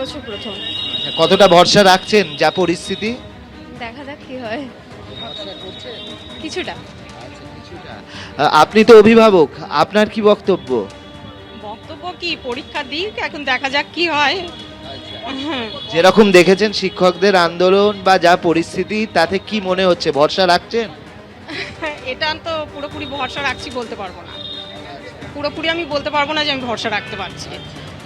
এবছর প্রথম। কতটা ভরসা রাখছেন যা পরিস্থিতি? দেখা যাক কি হয়। কিছুটা। আপনি তো অভিভাবক আপনার কি বক্তব্য? বক্তব্য কি? পরীক্ষা দিক এখন দেখা যাক কি হয়। হ্যাঁ যেরকম দেখেছেন শিক্ষকদের আন্দোলন বা যা পরিস্থিতি তাতে কি মনে হচ্ছে? ভরসা রাখছেন? এটা তো পুরোপুরি ভরসা রাখছি বলতে পারব না। পুরোপুরি আমি বলতে পারব না যে আমি ভরসা রাখতে পারছি।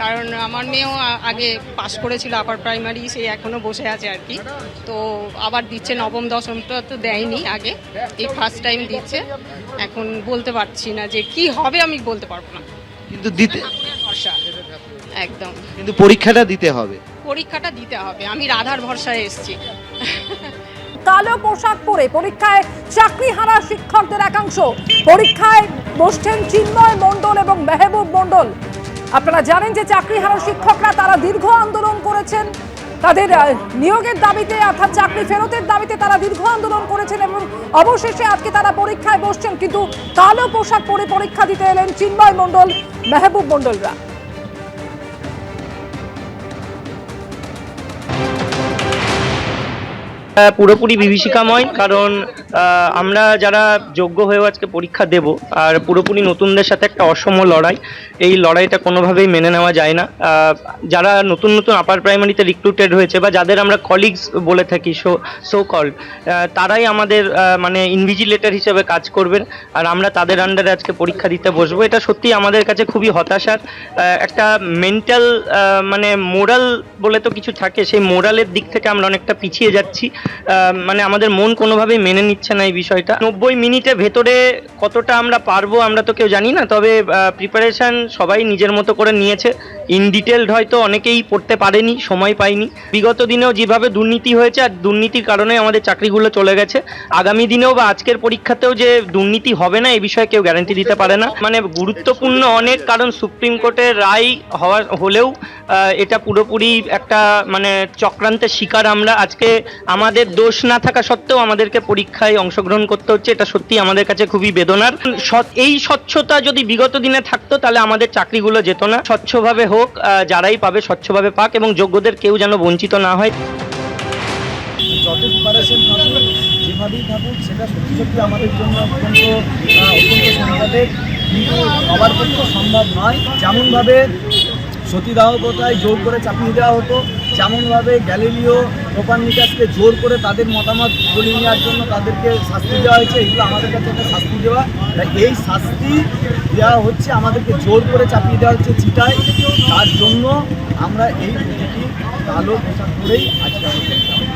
কারণ আমার মেয়েও আগে পাশ করেছিল আপার প্রাইমারি সে এখনও বসে আছে আর কি। তো আবার দিচ্ছে নবম দশমটা তো দেয়নি আগে। এই ফার্স্ট টাইম দিচ্ছে। এখন বলতে পারছি না যে কি হবে আমি বলতে পারব না। কিন্তু দিতে ভরসা। একদম। কিন্তু পরীক্ষাটা দিতে হবে। পরীক্ষাটা দিতে হবে। আমি রাধার ভরসায় এসেছি। কালো পোশাক পরে পরীক্ষায় চাকরি হারা শিক্ষকদের একাংশ। পরীক্ষায় বসছেন চিন্ময় মণ্ডল এবং মেহবুব মণ্ডল। আপনারা জানেন যে চাকরি হারা শিক্ষকরা তারা দীর্ঘ আন্দোলন করেছেন। তাদের নিয়োগের দাবিতে অর্থাৎ চাকরি ফেরতের দাবিতে তারা দীর্ঘ আন্দোলন করেছেন এবং অবশেষে আজকে তারা পরীক্ষায় বসছেন। কিন্তু কালো পোশাক পরে পরীক্ষা দিতে এলেন চিন্ময় মণ্ডল, মেহবুব মণ্ডলরা। পুরোপুরি বিভীষিকাময়, কারণ আমরা যারা যোগ্য হয়েও আজকে পরীক্ষা দেব, আর পুরোপুরি নতুনদের সাথে একটা অসম লড়াই, এই লড়াইটা কোনোভাবেই মেনে নেওয়া যায় না। যারা নতুন নতুন আপার প্রাইমারিতে রিক্রুটেড হয়েছে বা যাদের আমরা কলিগস বলে থাকি সো সো কল তারাই আমাদের মানে ইনভিজিলেটর হিসেবে কাজ করবেন, আর আমরা তাদের আন্ডারে আজকে পরীক্ষা দিতে বসবো। এটা সত্যি আমাদের কাছে খুবই হতাশার একটা মেন্টাল মানে মোরাল বলে তো কিছু থাকে, সেই মোরালের দিক থেকে আমরা অনেকটা পিছিয়ে যাচ্ছি। মানে আমাদের মন কোনোভাবেই মেনে নিচ্ছে না এই বিষয়টা। নব্বই মিনিটে ভেতরে কতটা আমরা পারব আমরা তো কেউ জানি না, তবে প্রিপারেশন সবাই নিজের মতো করে নিয়েছে। ইন ডিটেলড হয়তো অনেকেই পড়তে পারেনি, সময় পায়নি বিগত দিনেও যেভাবে দুর্নীতি হয়েছে আর দুর্নীতির কারণে আমাদের চাকরিগুলো চলে গেছে, আগামী দিনেও বা আজকের পরীক্ষাতেও যে দুর্নীতি হবে না এই বিষয়ে কেউ গ্যারান্টি দিতে পারে না। মানে গুরুত্বপূর্ণ অনেক কারণ সুপ্রিম কোর্টের রায় হওয়ার, হলেও এটা পুরোপুরি একটা মানে চক্রান্তের শিকার আমরা। আজকে আমাদের দোষ না থাকা সত্ত্বেও আমাদেরকে পরীক্ষায় অংশগ্রহণ করতে হচ্ছে। এটা সত্যি আমাদের কাছে খুবই বেদনার। এই স্বচ্ছতা যদি বিগত দিনে থাকতো, তাহলে আমাদের চাকরিগুলো যেত না। স্বচ্ছভাবে হোক যারাই পাবে স্বচ্ছভাবে পাক এবং যোগ্যদের কেউ যেন বঞ্চিত না হয়। যেভাবেই থাকুক, সেটা সত্যি সত্যি আমাদের জন্য অত্যন্ত অত্যন্ত কিন্তু সম্ভব নয়। যেমনভাবে সতীদাহ প্রথায় জোর করে চাপিয়ে দেওয়া হতো। যেমনভাবে গ্যালিলিও, কোপার্নিকাসকে জোর করে তাদের মতামত বলে নেওয়ার জন্য তাদেরকে শাস্তি দেওয়া হয়েছে, এগুলো আমাদের কাছে একটা শাস্তি দেওয়া। এই শাস্তি দেওয়া হচ্ছে, আমাদেরকে জোর করে চাপিয়ে দেওয়া হচ্ছে চিটায়। তার জন্য আমরা এই ভালো পোশাক করেই আজকে